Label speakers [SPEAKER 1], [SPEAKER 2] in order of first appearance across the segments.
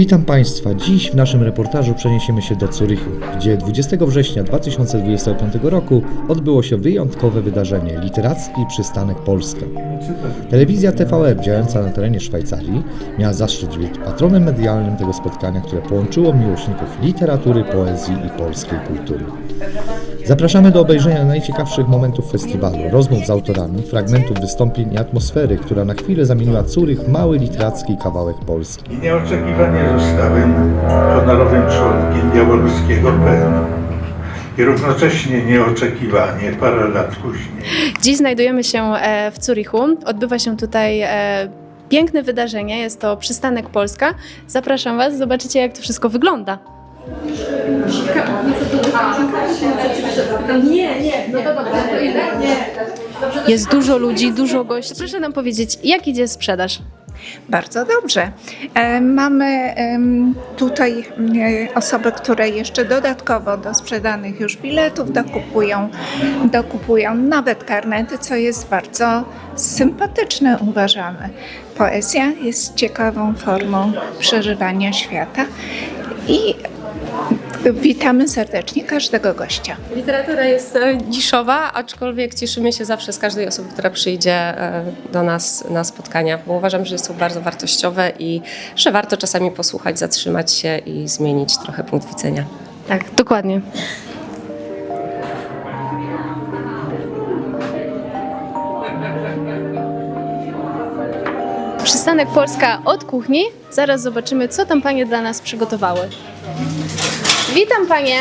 [SPEAKER 1] Witam Państwa. Dziś w naszym reportażu przeniesiemy się do Curychu, gdzie 20 września 2025 roku odbyło się wyjątkowe wydarzenie Literacki Przystanek Polska. Telewizja TVR działająca na terenie Szwajcarii miała zaszczyt być patronem medialnym tego spotkania, które połączyło miłośników literatury, poezji i polskiej kultury. Zapraszamy do obejrzenia najciekawszych momentów festiwalu, rozmów z autorami, fragmentów wystąpień i atmosfery, która na chwilę zamieniła Curych w mały literacki kawałek Polski.
[SPEAKER 2] I nieoczekiwanie zostałem honorowym członkiem białoruskiego PEN. I równocześnie nieoczekiwanie, parę lat później,
[SPEAKER 3] Dziś znajdujemy się e, w Zurichu. Odbywa się tutaj e, piękne wydarzenie. Jest to przystanek Polska. Zapraszam Was, zobaczycie jak to wszystko wygląda. Jest dużo ludzi, dużo gości. Proszę nam powiedzieć, jak idzie sprzedaż?
[SPEAKER 4] Bardzo dobrze. E, Mamy em, tutaj e, osoby, które jeszcze dodatkowo do sprzedanych już biletów dokupują, dokupują nawet karnety, co jest bardzo sympatyczne, uważamy. Poezja jest ciekawą formą przeżywania świata i witamy serdecznie każdego gościa.
[SPEAKER 5] Literatura jest e, niszowa, aczkolwiek cieszymy się zawsze z każdej osoby, która przyjdzie e, do nas na spotkania, bo uważam, że są bardzo wartościowe i że warto czasami posłuchać, zatrzymać się i zmienić trochę punkt widzenia.
[SPEAKER 3] Tak, dokładnie. Przystanek Polska od kuchni. Zaraz zobaczymy, co tam panie dla nas przygotowały. Witam panie.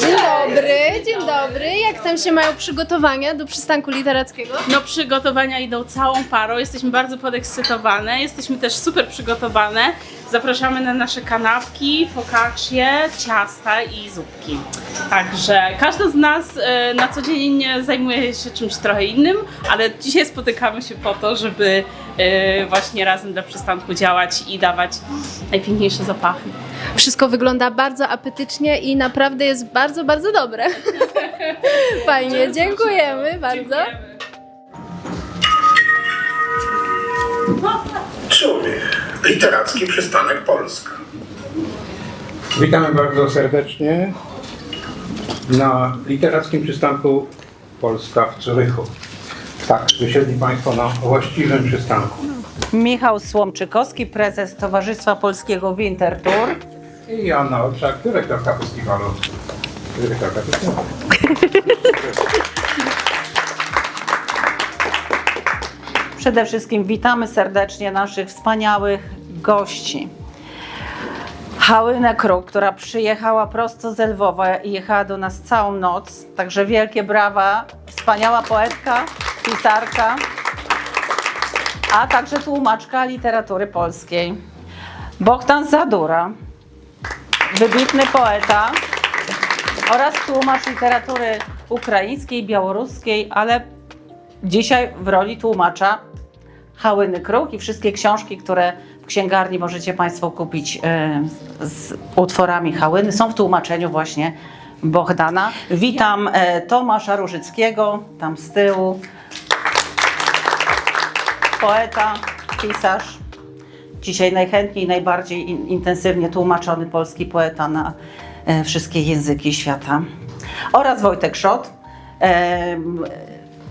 [SPEAKER 3] Dzień dobry, dzień dobry. Jak tam się mają przygotowania do przystanku literackiego?
[SPEAKER 6] No przygotowania idą całą parą, jesteśmy bardzo podekscytowane, jesteśmy też super przygotowane. Zapraszamy na nasze kanapki, focaccie, ciasta i zupki. Także każda z nas e, na co dzień zajmuje się czymś trochę innym, ale dzisiaj spotykamy się po to, żeby e, właśnie razem dla przystanku działać i dawać najpiękniejsze zapachy.
[SPEAKER 3] Wszystko wygląda bardzo apetycznie i naprawdę jest bardzo, bardzo dobre. Fajnie, dziękujemy bardzo.
[SPEAKER 7] Człowiek. Literacki przystanek Polska.
[SPEAKER 8] Witamy bardzo serdecznie na literackim przystanku Polska w Curychu. Tak, wysiedli Państwo na właściwym przystanku.
[SPEAKER 9] Michał Słomczykowski, prezes Towarzystwa Polskiego Wintertour.
[SPEAKER 8] I Joanna Olczak, dyrektorka festiwalu. Dyrektorka festiwalu.
[SPEAKER 9] Przede wszystkim witamy serdecznie naszych wspaniałych gości. Hałynę Kruk, która przyjechała prosto z Lwowa i jechała do nas całą noc. Także wielkie brawa. Wspaniała poetka, pisarka, a także tłumaczka literatury polskiej. Bohdan Zadura, wybitny poeta oraz tłumacz literatury ukraińskiej, białoruskiej, ale dzisiaj w roli tłumacza Hałyny Kruk i wszystkie książki, które w księgarni możecie Państwo kupić e, z utworami Hałyny, są w tłumaczeniu właśnie Bohdana. Witam e, Tomasza Różyckiego, tam z tyłu. Poeta, pisarz. Dzisiaj najchętniej, najbardziej in, intensywnie tłumaczony polski poeta na e, wszystkie języki świata. Oraz Wojtek Szot, e,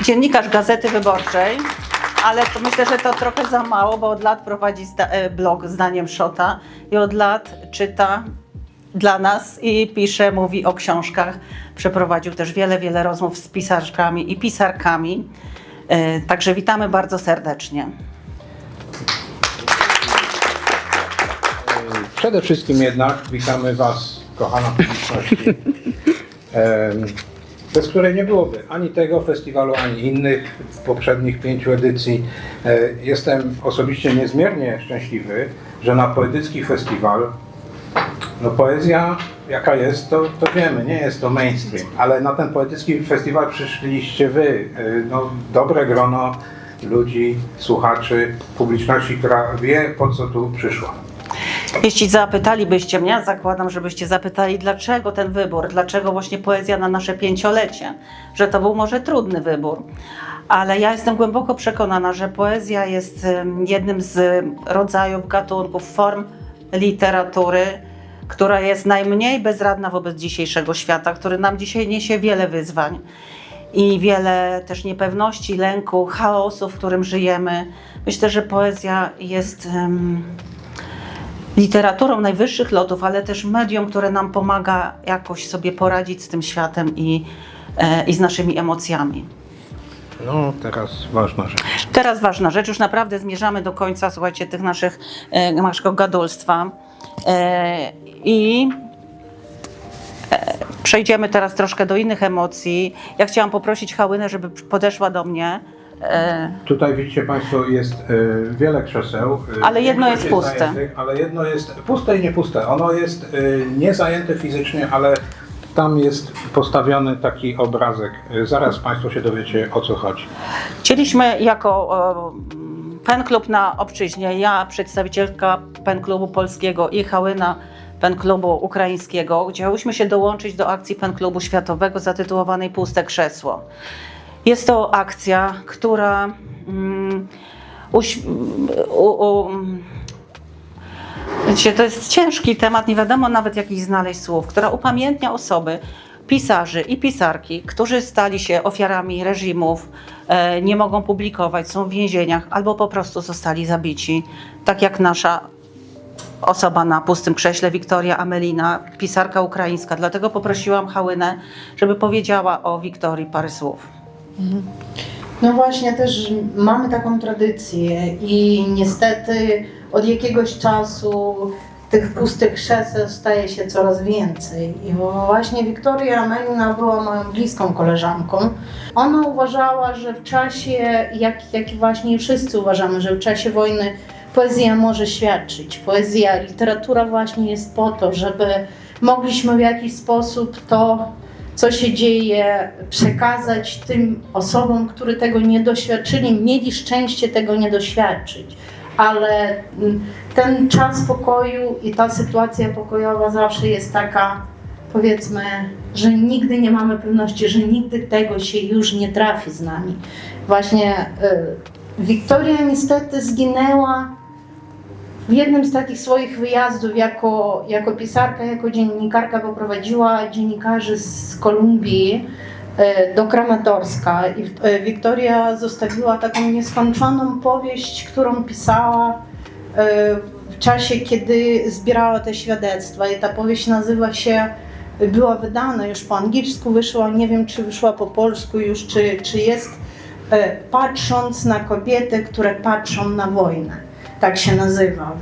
[SPEAKER 9] dziennikarz Gazety Wyborczej, ale myślę, że to trochę za mało, bo od lat prowadzi zda, e, blog Zdaniem Szota i od lat czyta dla nas i pisze, mówi o książkach. Przeprowadził też wiele, wiele rozmów z pisarzkami i pisarkami. E, Także witamy bardzo serdecznie.
[SPEAKER 8] Przede wszystkim jednak witamy Was, kochana publiczności, bez której nie byłoby ani tego festiwalu, ani innych w poprzednich pięciu edycji. E, Jestem osobiście niezmiernie szczęśliwy, że na poetycki festiwal, no poezja jaka jest, to, to wiemy, nie jest to mainstream, ale na ten poetycki festiwal przyszliście Wy, e, no, dobre grono ludzi, słuchaczy, publiczności, która wie po co tu przyszła.
[SPEAKER 9] Jeśli zapytalibyście mnie, zakładam, żebyście zapytali, dlaczego ten wybór, dlaczego właśnie poezja na nasze pięciolecie, że to był może trudny wybór. Ale ja jestem głęboko przekonana, że poezja jest jednym z rodzajów, gatunków, form literatury, która jest najmniej bezradna wobec dzisiejszego świata, który nam dzisiaj niesie wiele wyzwań i wiele też niepewności, lęku, chaosu, w którym żyjemy. Myślę, że poezja jest em, literaturą najwyższych lotów, ale też medium, które nam pomaga jakoś sobie poradzić z tym światem i, e, i z naszymi emocjami.
[SPEAKER 8] No, teraz ważna rzecz.
[SPEAKER 9] Teraz ważna rzecz, już naprawdę zmierzamy do końca, słuchajcie, tych naszych, e, naszego gadulstwa. E, I e, przejdziemy teraz troszkę do innych emocji. Ja chciałam poprosić Hałynę, żeby podeszła do mnie. E,
[SPEAKER 8] Tutaj widzicie Państwo, jest e, wiele krzeseł. e,
[SPEAKER 9] Ale jedno jest puste.
[SPEAKER 8] zajętych, Ale jedno jest puste i nie puste. Ono jest e, nie zajęte fizycznie, ale tam jest postawiony taki obrazek. Zaraz Państwo się dowiecie o co chodzi.
[SPEAKER 9] Chcieliśmy jako e, pen klub na obczyźnie, ja przedstawicielka pen klubu polskiego i Hałyna pen klubu ukraińskiego, chciałyśmy się dołączyć do akcji pen klubu światowego zatytułowanej Puste Krzesło. Jest to akcja, która mm, Wiecie, to jest ciężki temat, nie wiadomo nawet jakich znaleźć słów, która upamiętnia osoby, pisarzy i pisarki, którzy stali się ofiarami reżimów, e, nie mogą publikować, są w więzieniach albo po prostu zostali zabici. Tak jak nasza osoba na pustym krześle, Wiktoria Amelina, pisarka ukraińska. Dlatego poprosiłam Hałynę, żeby powiedziała o Wiktorii parę słów.
[SPEAKER 10] No właśnie, też mamy taką tradycję i niestety od jakiegoś czasu tych pustych krzeseł staje się coraz więcej. I właśnie Wiktoria Amelina była moją bliską koleżanką. Ona uważała, że w czasie, jak, jak właśnie wszyscy uważamy, że w czasie wojny poezja może świadczyć. Poezja, literatura właśnie jest po to, żeby mogliśmy w jakiś sposób to co się dzieje, przekazać tym osobom, które tego nie doświadczyli, mieli szczęście tego nie doświadczyć. Ale mm, ten czas pokoju i ta sytuacja pokojowa zawsze jest taka, powiedzmy, że nigdy nie mamy pewności, że nigdy tego się już nie trafi z nami. Właśnie y, Wiktoria niestety zginęła w jednym z takich swoich wyjazdów jako, jako pisarka, jako dziennikarka poprowadziła dziennikarzy z Kolumbii e, do Kramatorska. I e, Wiktoria zostawiła taką nieskończoną powieść, którą pisała e, w czasie, kiedy zbierała te świadectwa. I ta powieść nazywa się była wydana już po angielsku, wyszła, nie wiem czy wyszła po polsku już, czy, czy jest Patrząc na kobiety, które patrzą na wojnę tak się nazywa.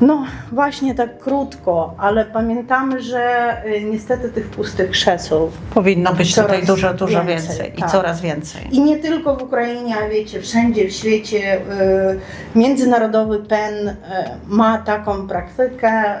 [SPEAKER 10] No właśnie tak krótko, ale pamiętamy, że y, niestety tych pustych krzeseł
[SPEAKER 9] Powinno być tutaj dużo, dużo
[SPEAKER 10] więcej,
[SPEAKER 9] więcej, i
[SPEAKER 10] tak.
[SPEAKER 9] coraz więcej.
[SPEAKER 10] i nie tylko w Ukrainie, a wiecie, wszędzie w świecie y, międzynarodowy PEN y, ma taką praktykę. Y,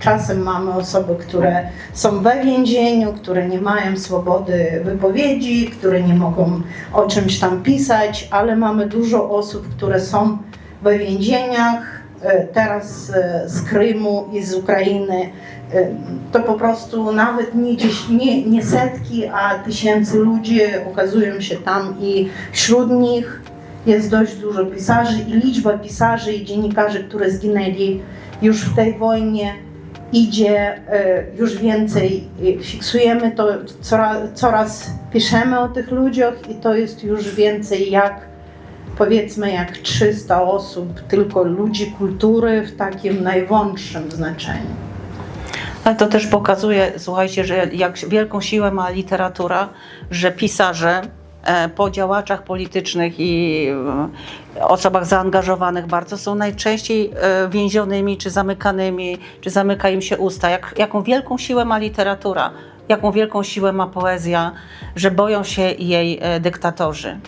[SPEAKER 10] czasem mamy osoby, które są we więzieniu, które nie mają swobody wypowiedzi, które nie mogą o czymś tam pisać, ale mamy dużo osób, które są we więzieniach, e, teraz e, z Krymu i z Ukrainy. E, To po prostu nawet nie, nie, nie setki, a tysięcy ludzi ukazują się tam i wśród nich jest dość dużo pisarzy i liczba pisarzy i dziennikarzy, które zginęli już w tej wojnie idzie już więcej. Fiksujemy to, coraz, coraz piszemy o tych ludziach i to jest już więcej jak powiedzmy jak 300 osób, tylko ludzi kultury w takim najwąższym znaczeniu.
[SPEAKER 9] Ale to też pokazuje, słuchajcie, że jak wielką siłę ma literatura, że pisarze e, po działaczach politycznych i e, osobach zaangażowanych bardzo są najczęściej e, więzionymi, czy zamykanymi, czy zamyka im się usta. Jak, jaką wielką siłę ma literatura, jaką wielką siłę ma poezja, że boją się jej dyktatorzy.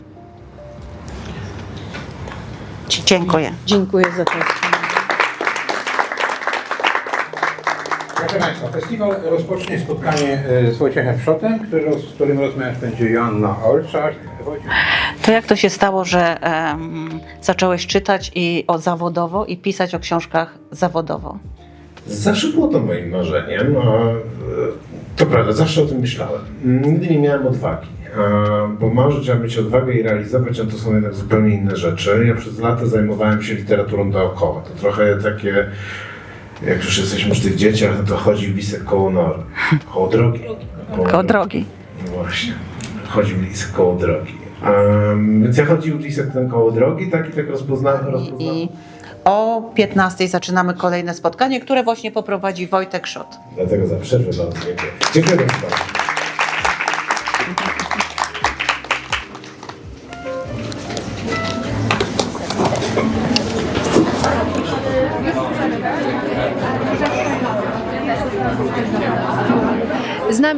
[SPEAKER 9] Dziękuję.
[SPEAKER 10] Dziękuję za to.
[SPEAKER 8] Proszę Państwa, festiwal rozpocznie spotkanie e, z Wojciechem Szotem, który, z którym rozmawiać będzie Joanna Olczak. Wojciech,
[SPEAKER 9] To jak to się stało, że em, zacząłeś czytać i o zawodowo i pisać o książkach zawodowo?
[SPEAKER 11] Zawsze było to moim marzeniem. a, e, To prawda, zawsze o tym myślałem. Nigdy nie miałem odwagi, bo marzyć, a mieć odwagę i realizować, a to są jednak zupełnie inne rzeczy. Ja przez lata zajmowałem się literaturą dookoła. To trochę takie jak już jesteśmy przy tych dzieciach, no to chodzi lisek koło nory, koło drogi.
[SPEAKER 9] Koło drogi.
[SPEAKER 11] No właśnie, chodził lisek koło drogi. Um, więc ja chodził lisek ten koło drogi, tak i tak rozpoznałem. rozpoznałem.
[SPEAKER 9] I o 15 zaczynamy kolejne spotkanie, które właśnie poprowadzi Wojtek Szot.
[SPEAKER 11] Dlatego za przerwę bardzo dziękuję. Dziękuję bardzo.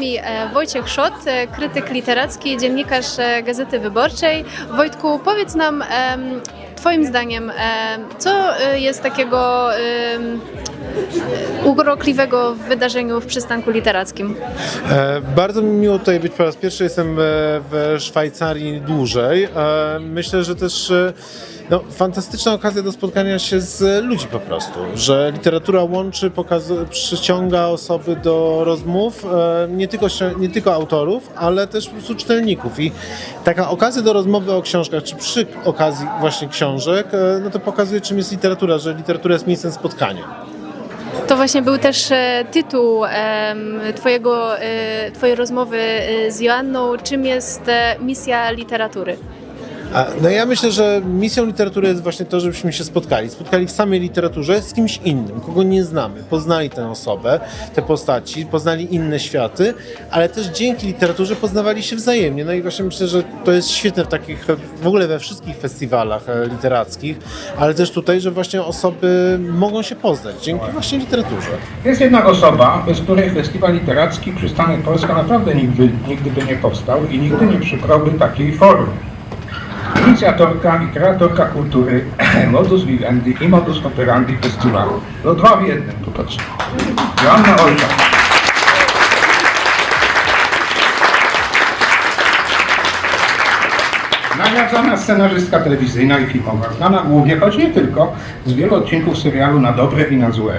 [SPEAKER 3] Nami e, Wojciech Szot, e, krytyk literacki, dziennikarz e, Gazety Wyborczej. Wojtku, powiedz nam, Twoim zdaniem, em, co jest takiego urokliwego w wydarzeniu w przystanku literackim?
[SPEAKER 12] Bardzo mi miło tutaj być po raz pierwszy. Jestem w Szwajcarii dłużej. Myślę, że też no, fantastyczna okazja do spotkania się z ludźmi po prostu, że literatura łączy, przyciąga osoby do rozmów, e, nie tylko, nie tylko autorów, ale też po prostu czytelników i taka okazja do rozmowy o książkach, czy przy okazji właśnie książek, e, no to pokazuje czym jest literatura, że literatura jest miejscem spotkania.
[SPEAKER 3] To właśnie był też e, tytuł twojego, Twojej rozmowy z Joanną. Czym jest misja literatury?
[SPEAKER 12] No ja myślę, że misją literatury jest właśnie to, żebyśmy się spotkali. Spotkali w samej literaturze z kimś innym, kogo nie znamy. Poznali tę osobę, te postaci, poznali inne światy, ale też dzięki literaturze poznawali się wzajemnie. No i właśnie myślę, że to jest świetne w takich, w ogóle we wszystkich festiwalach e, literackich, ale też tutaj, że właśnie osoby mogą się poznać dzięki właśnie literaturze.
[SPEAKER 8] Jest jedna osoba, bez której festiwal literacki Przystanek Polska naprawdę nigdy, nigdy by nie powstał i nigdy nie przybrałby takiej formy. Inicjatorka i kreatorka kultury, modus vivendi i modus operandi festiwalu. No dwa w jednym po prostu. Joanna Olczak. Nagradzana scenarzystka telewizyjna i filmowa, znana głównie, choć nie tylko, z wielu odcinków serialu Na dobre i na złe.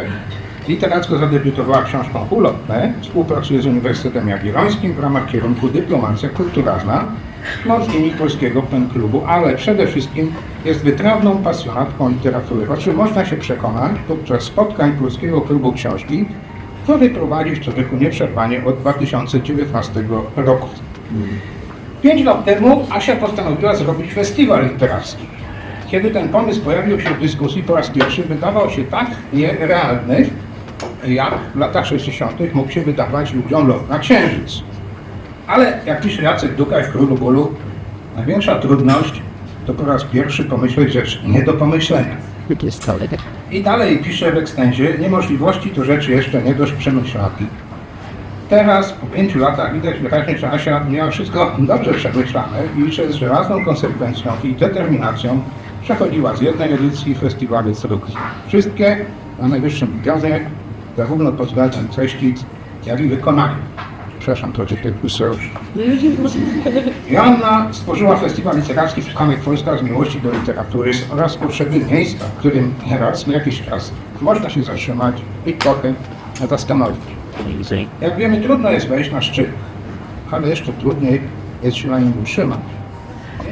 [SPEAKER 8] Literacko zadebiutowała książką Ulotne, współpracuje z Uniwersytetem Jagiellońskim w ramach kierunku Dyplomacja Kulturalna, członkini Polskiego Pen Klubu, ale przede wszystkim jest wytrawną pasjonatką literatury, o czym można się przekonać podczas spotkań Polskiego Klubu Książki, który prowadzi w człowieku nieprzerwanie od 2019 roku. Pięć lat temu Asia postanowiła zrobić festiwal literacki. Kiedy ten pomysł pojawił się w dyskusji po raz pierwszy, wydawał się tak nierealny, jak w latach 60. mógł się wydawać ludziom lot na księżyc. Ale jak pisze Jacek Dukaj w Królu Bólu, największa trudność to po raz pierwszy pomyśleć rzecz nie do pomyślenia. I dalej pisze w ekstenzie, niemożliwości to rzeczy jeszcze nie dość przemyślane. Teraz, po pięciu latach, widać wyraźnie, że Asia miała wszystko dobrze przemyślane i że z żelazną konsekwencją i determinacją przechodziła z jednej edycji festiwalu drugiej. Wszystkie na najwyższym poziomie, zarówno pod względem treści, jak i wykonania. Przepraszam, to cię Joanna stworzyła festiwal literacki Przystanek Polska z miłości do literatury oraz potrzeby miejsca, w którym raz na jakiś czas można się zatrzymać i trochę zastanowić. Jak wiemy, trudno jest wejść na szczyt, ale jeszcze trudniej jest się na nim utrzymać.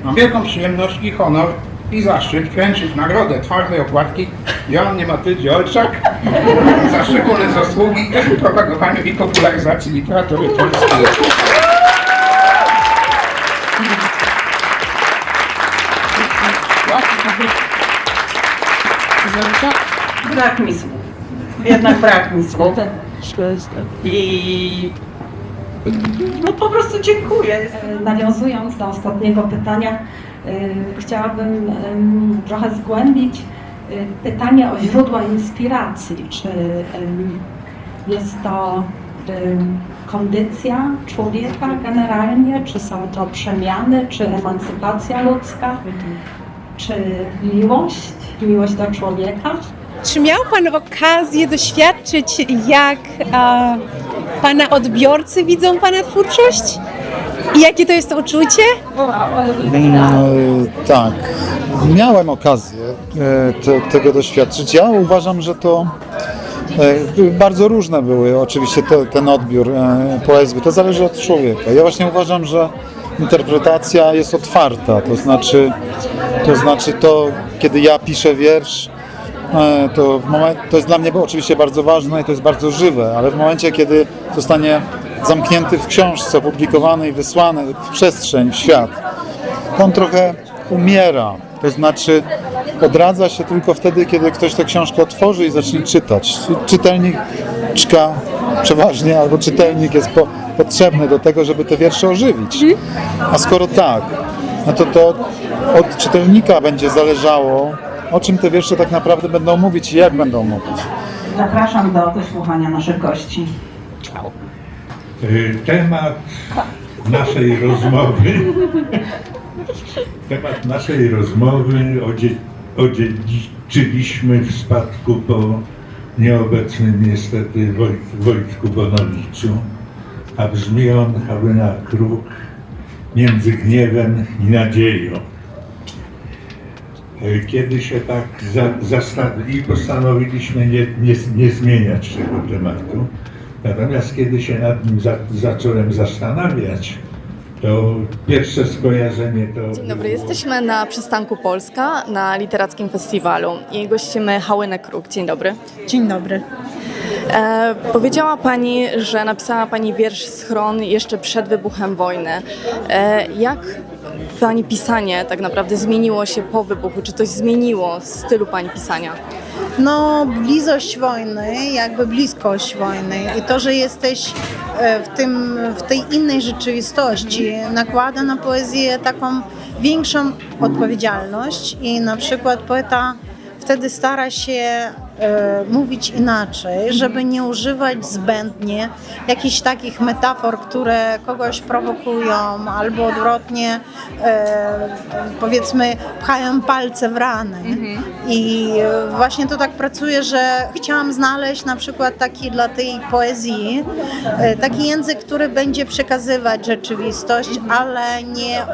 [SPEAKER 8] Mam wielką przyjemność i honor i zaszczyt kręcić nagrodę twardej okładki Joannie Matyldzie Olczak za szczególne zasługi w propagowaniu i popularyzacji literatury polskiej.
[SPEAKER 9] Brak mi słów. Jednak brak mi słów. I no po prostu dziękuję.
[SPEAKER 13] Nawiązując do ostatniego pytania, chciałabym ym, trochę zgłębić y, pytanie o źródła inspiracji. Czy jest to kondycja człowieka generalnie, czy są to przemiany, czy emancypacja ludzka, czy miłość, miłość do człowieka?
[SPEAKER 14] Czy miał Pan okazję doświadczyć, jak e, Pana odbiorcy widzą Pana twórczość? I jakie to jest uczucie?
[SPEAKER 15] E, tak, miałem okazję e, te, tego doświadczyć. Ja uważam, że to e, bardzo różne były oczywiście te, ten odbiór e, poezji. To zależy od człowieka. Ja właśnie uważam, że interpretacja jest otwarta. To znaczy, to znaczy to, kiedy ja piszę wiersz, to, w momen- to jest dla mnie oczywiście bardzo ważne i to jest bardzo żywe, ale w momencie, kiedy zostanie zamknięty w książce, opublikowany i wysłany w przestrzeń, w świat, on trochę umiera. To znaczy odradza się tylko wtedy, kiedy ktoś tę książkę otworzy i zacznie czytać. Czytelnik czka przeważnie, albo czytelnik jest po, potrzebny do tego, żeby te wiersze ożywić. A skoro tak, no to to od czytelnika będzie zależało, o czym te wiersze tak naprawdę będą mówić i jak będą mówić.
[SPEAKER 16] Zapraszam do wysłuchania naszych gości.
[SPEAKER 2] Y, Temat naszej rozmowy temat naszej rozmowy odzie- odziedziczyliśmy w spadku po nieobecnym niestety Wojt, Wojtku Bonowiczu, a brzmi on Halina Kruk między gniewem i nadzieją. Y, Kiedy się tak za, zastawili, postanowiliśmy nie, nie, nie zmieniać tego tematu. Natomiast kiedy się nad nim za, zacząłem zastanawiać, to pierwsze skojarzenie to.
[SPEAKER 17] Dzień dobry, jesteśmy na przystanku Polska na literackim festiwalu i gościmy Hałynę Kruk. Dzień dobry.
[SPEAKER 18] Dzień dobry.
[SPEAKER 17] E, powiedziała Pani, że napisała Pani wiersz Schron jeszcze przed wybuchem wojny. E, jak Pani pisanie tak naprawdę zmieniło się po wybuchu? Czy coś zmieniło w stylu Pani pisania?
[SPEAKER 19] No, bliskość wojny, jakby bliskość wojny i to, że jesteś e, w, tym, w tej innej rzeczywistości, nakłada na poezję taką większą odpowiedzialność i na przykład poeta wtedy stara się e, mówić inaczej, żeby nie używać zbędnie jakichś takich metafor, które kogoś prowokują albo odwrotnie e, powiedzmy pchają palce w rany. I właśnie to tak pracuje, że chciałam znaleźć na przykład taki dla tej poezji e, taki język, który będzie przekazywać rzeczywistość, ale nie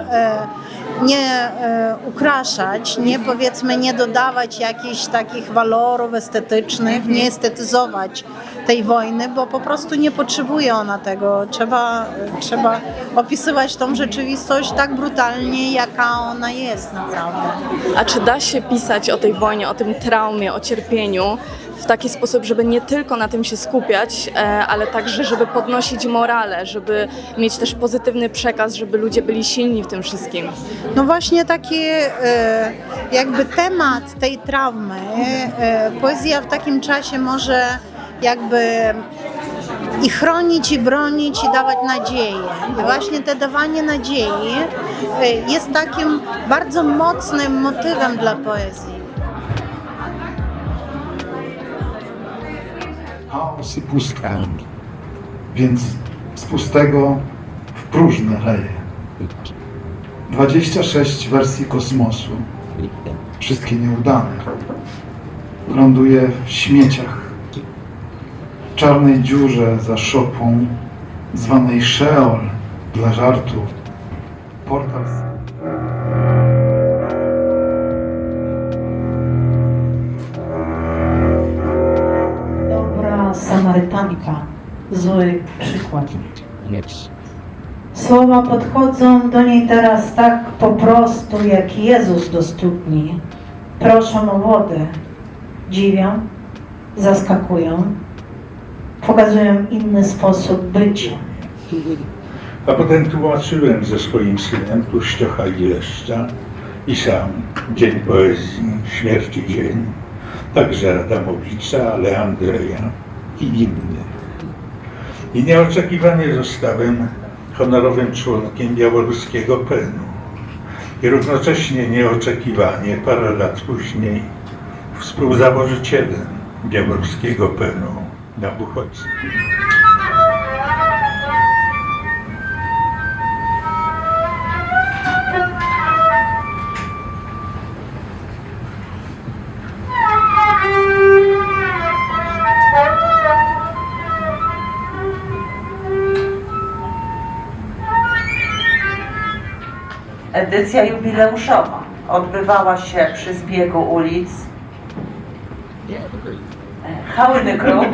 [SPEAKER 19] nie e, ukraszać, nie powiedzmy nie dodawać jakichś takich walorów estetycznych, nie estetyzować tej wojny, bo po prostu nie potrzebuje ona tego. Trzeba, trzeba opisywać tą rzeczywistość tak brutalnie, jaka ona jest naprawdę.
[SPEAKER 17] A czy da się pisać o tej wojnie, o tym traumie, o cierpieniu w taki sposób, żeby nie tylko na tym się skupiać, e, ale także, żeby podnosić morale, żeby mieć też pozytywny przekaz, żeby ludzie byli silni w tym wszystkim?
[SPEAKER 19] No właśnie taki e, jakby temat tej traumy, e, poezja w takim czasie może jakby i chronić, i bronić, i dawać nadzieję. I właśnie te dawanie nadziei jest takim bardzo mocnym motywem dla poezji.
[SPEAKER 15] Chaos i. Więc z pustego w próżne leje. 26 wersji kosmosu. Wszystkie nieudane. Ląduje w śmieciach. W czarnej dziurze za szopą, zwanej Sheol dla żartu. Portal
[SPEAKER 19] zły przykład. Słowa podchodzą do niej teraz tak po prostu, jak Jezus do studni. Proszą o wodę, dziwią, zaskakują, pokazują inny sposób bycia.
[SPEAKER 2] A potem tłumaczyłem ze swoim synem Tuściocha i Leszcza i sam Dzień Poezji, Śmierci Dzień, także Adamowicza, ale Andrzeja i innych. I nieoczekiwanie zostałem honorowym członkiem białoruskiego PEN-u. I równocześnie nieoczekiwanie, parę lat później, współzałożycielem białoruskiego PEN-u na uchodźstwie.
[SPEAKER 9] Edycja jubileuszowa odbywała się przy zbiegu ulic Hałyny Kruk.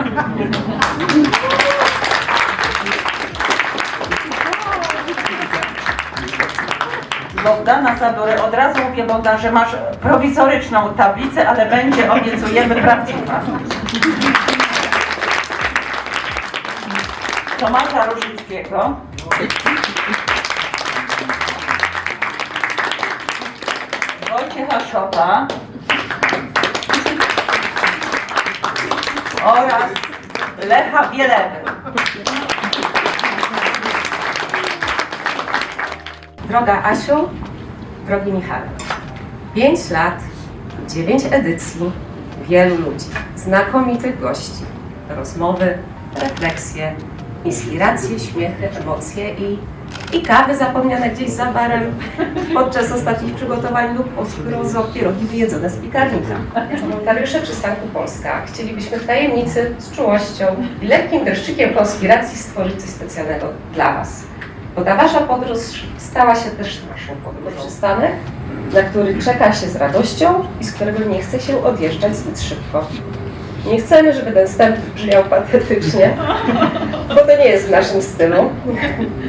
[SPEAKER 9] Bogdana Zadory. Od razu mówię Bogdan, że masz prowizoryczną tablicę, ale będzie, obiecujemy, prawdziwa. Tomasza Różyckiego. Szopa. Oraz Lecha Bielewy.
[SPEAKER 5] Droga Asiu, drogi Michale. 5 lat, 9 edycji, wielu ludzi, znakomitych gości, rozmowy, refleksje, inspiracje, śmiechy, emocje i, i kawy zapomniane gdzieś za barem podczas ostatnich przygotowań lub po skrozo pierogi wyjedzone z piekarnika. Wolontariusze Przystanku Polska chcielibyśmy w tajemnicy, z czułością i lekkim dreszczykiem konspiracji stworzyć coś specjalnego dla Was. Bo ta Wasza podróż stała się też naszą podróżą. Przystanek, na który czeka się z radością i z którego nie chce się odjeżdżać zbyt szybko. Nie chcemy, żeby ten wstęp brzmiał patetycznie, bo to nie jest w naszym stylu,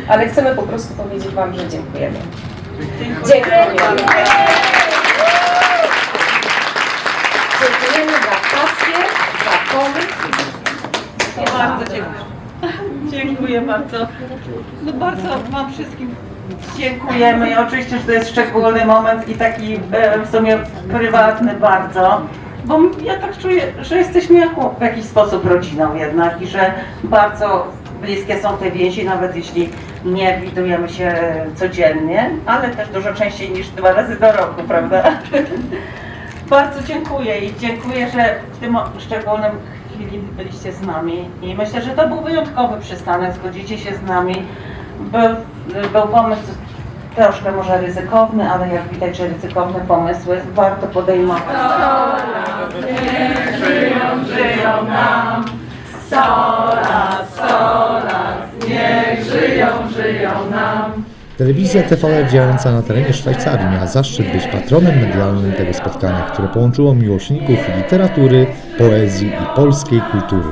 [SPEAKER 5] ale chcemy po prostu powiedzieć Wam, że dziękujemy. Dziękujemy. Dziękujemy za pasję, za pomysł.
[SPEAKER 9] Bardzo dziękuję. Dziękuję bardzo. No bardzo Wam wszystkim dziękujemy i oczywiście, że to jest szczególny moment i taki e, w sumie prywatny bardzo. Bo ja tak czuję, że jesteśmy jako, w jakiś sposób rodziną jednak i że bardzo bliskie są te więzi, nawet jeśli nie widujemy się codziennie, ale też dużo częściej niż dwa razy do roku, prawda? Bardzo dziękuję i dziękuję, że w tym szczególnym chwili byliście z nami i myślę, że to był wyjątkowy przystanek, zgodzicie się z nami. Był, był pomysł troszkę może ryzykowny, ale jak widać, że ryzykowne pomysły warto podejmować.
[SPEAKER 20] Niech żyją, żyją nam, sto lat, sto lat, niech żyją, żyją nam.
[SPEAKER 1] Telewizja TVR działająca na terenie Szwajcarii miała zaszczyt być patronem medialnym tego spotkania, które połączyło miłośników literatury, poezji i polskiej kultury.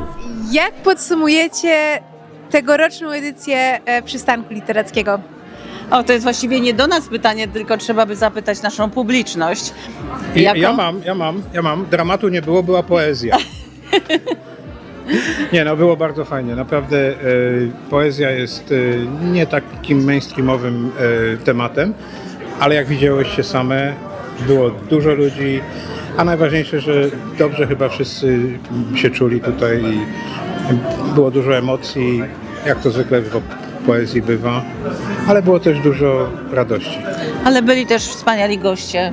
[SPEAKER 14] Jak podsumujecie tegoroczną edycję e, przystanku literackiego?
[SPEAKER 9] O, to jest właściwie nie do nas pytanie, tylko trzeba by zapytać naszą publiczność.
[SPEAKER 21] I
[SPEAKER 9] Jaką-
[SPEAKER 21] Ja mam, ja mam, ja mam. Dramatu nie było, była poezja. Nie no, było bardzo fajnie. Naprawdę e, poezja jest e, nie takim mainstreamowym e, tematem, ale jak widziałyście same, było dużo ludzi, a najważniejsze, że dobrze chyba wszyscy się czuli tutaj i było dużo emocji, jak to zwykle w poezji bywa, ale było też dużo radości.
[SPEAKER 9] Ale byli też wspaniali goście.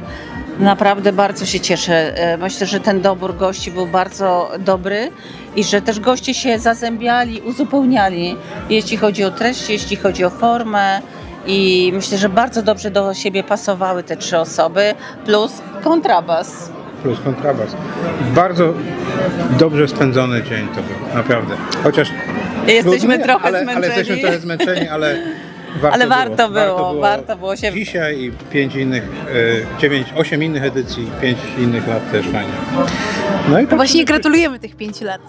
[SPEAKER 9] Naprawdę bardzo się cieszę. E, Myślę, że ten dobór gości był bardzo dobry i że też goście się zazębiali, uzupełniali, jeśli chodzi o treść, jeśli chodzi o formę. I myślę, że bardzo dobrze do siebie pasowały te trzy osoby, plus kontrabas.
[SPEAKER 21] plus kontrabas. Bardzo dobrze spędzony dzień to był, naprawdę. Chociaż
[SPEAKER 9] Jesteśmy
[SPEAKER 21] trudny,
[SPEAKER 9] trochę
[SPEAKER 21] ale,
[SPEAKER 9] zmęczeni.
[SPEAKER 21] Ale jesteśmy trochę zmęczeni, ale warto
[SPEAKER 9] Ale warto
[SPEAKER 21] było.
[SPEAKER 9] było, warto było się-
[SPEAKER 21] Dzisiaj i pięć innych, e, dziewięć, osiem innych edycji, pięć innych lat też fajnie. No i tak
[SPEAKER 14] Właśnie gratulujemy tych pięciu lat.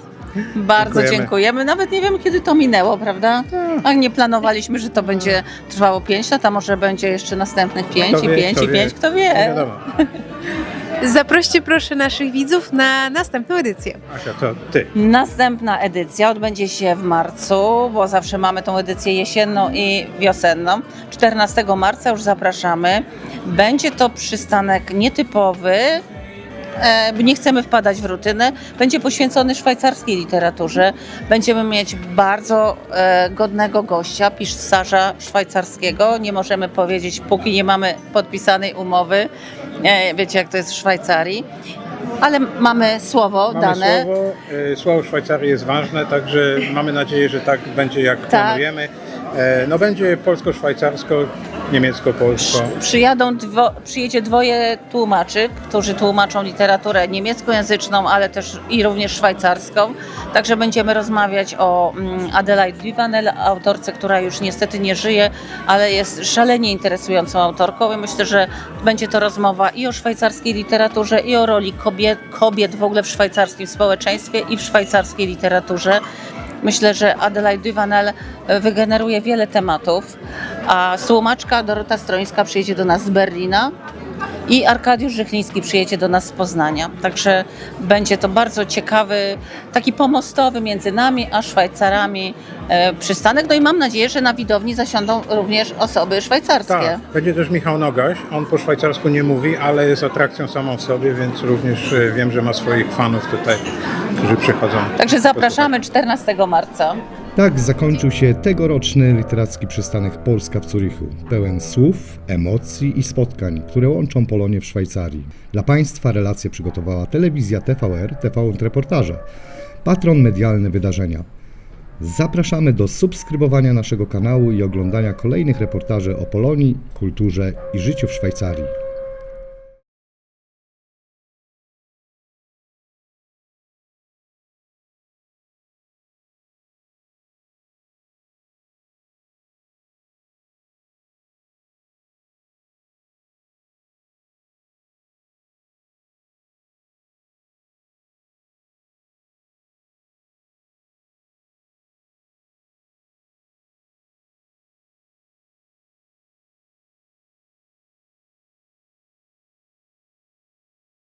[SPEAKER 9] Bardzo
[SPEAKER 21] Dziękujemy.
[SPEAKER 9] dziękujemy. Nawet nie wiemy, kiedy to minęło, prawda? A nie planowaliśmy, że to będzie trwało 5 lat, a może będzie jeszcze następnych 5
[SPEAKER 21] Kto
[SPEAKER 9] i
[SPEAKER 21] wie,
[SPEAKER 9] 5
[SPEAKER 21] kto
[SPEAKER 9] i
[SPEAKER 21] wie.
[SPEAKER 9] 5, kto
[SPEAKER 21] Nie
[SPEAKER 9] wie.
[SPEAKER 14] Zaproście proszę naszych widzów na następną edycję.
[SPEAKER 21] Asia, to ty.
[SPEAKER 9] Następna edycja odbędzie się w marcu, bo zawsze mamy tą edycję jesienną i wiosenną. 14 marca już zapraszamy. Będzie to przystanek nietypowy. e, Nie chcemy wpadać w rutynę. Będzie poświęcony szwajcarskiej literaturze. Będziemy mieć bardzo e, godnego gościa, pisarza szwajcarskiego. Nie możemy powiedzieć, póki nie mamy podpisanej umowy. E, Wiecie, jak to jest w Szwajcarii. Ale mamy słowo
[SPEAKER 21] Mamy
[SPEAKER 9] dane.
[SPEAKER 21] słowo, e, słowo Szwajcarii jest ważne, także mamy nadzieję, że tak będzie jak
[SPEAKER 9] Tak.
[SPEAKER 21] planujemy. E, No będzie polsko-szwajcarsko, niemiecko-polsko.
[SPEAKER 9] Przyjadą dwo, przyjedzie dwoje tłumaczy, którzy tłumaczą literaturę niemieckojęzyczną, ale też i również szwajcarską. Także będziemy rozmawiać o mm, Adelaide Duvanel, autorce, która już niestety nie żyje, ale jest szalenie interesującą autorką i myślę, że będzie to rozmowa i o szwajcarskiej literaturze, i o roli kobiet, kobiet w ogóle w szwajcarskim społeczeństwie i w szwajcarskiej literaturze. Myślę, że Adelaide Duvanel wygeneruje wiele tematów. a tłumaczka Dorota Strońska przyjedzie do nas z Berlina i Arkadiusz Żychliński przyjedzie do nas z Poznania. Także będzie to bardzo ciekawy, taki pomostowy między nami a Szwajcarami e, przystanek. No i mam nadzieję, że na widowni zasiądą również osoby szwajcarskie.
[SPEAKER 21] Tak, będzie też Michał Nogaś. On po szwajcarsku nie mówi, ale jest atrakcją samą w sobie, więc również e, wiem, że ma swoich fanów tutaj, którzy przychodzą.
[SPEAKER 9] Także zapraszamy 14 marca.
[SPEAKER 1] Tak zakończył się tegoroczny literacki przystanek Polska w Zurichu, pełen słów, emocji i spotkań, które łączą Polonię w Szwajcarii. Dla Państwa relacje przygotowała telewizja TVR, TVN Reportaże, patron medialny wydarzenia. Zapraszamy do subskrybowania naszego kanału i oglądania kolejnych reportaży o Polonii, kulturze i życiu w Szwajcarii.